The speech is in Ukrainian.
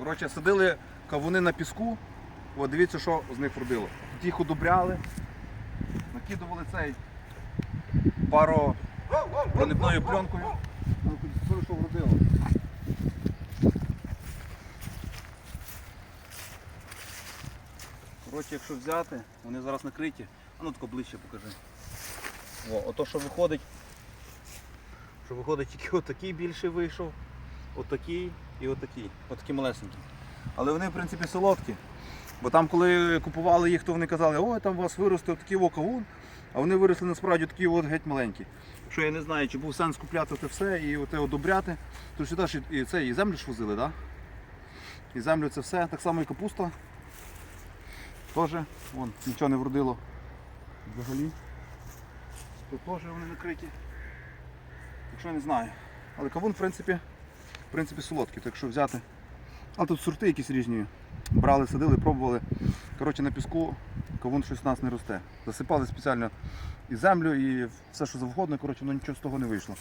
Коротше, садили кавуни на піску. От дивіться, що з них вродило. Тут їх удобряли, накидували цей пару проникною пленкою. Що вродило. Коротше, якщо взяти, вони зараз накриті. А ну тако ближче покажи. О, ото що виходить. Що виходить тільки отакий більший вийшов, отакий і отакий. Отакі малесенькі. Але вони в принципі солодкі. Бо там, коли купували їх, то вони казали, ой, там у вас виросте такий о кавун, а вони виросли насправді такі от геть маленькі. Що я не знаю, чи був сенс купляти те все і оте одобряти. То сюди ж і, це, і землю ж возили. Да? І землю це все, так само і капуста. Теж, вон, нічого не вродило взагалі. Тут теж вони накриті. Якщо не знаю. Але кавун, в принципі, в принципі солодкі, так що взяти. Але тут сорти якісь різні. Брали, садили, пробували. Коротше, на піску кавун щось у нас не росте. Засипали спеціально і землю, і все, що завгодно, коротше, ну нічого з того не вийшло.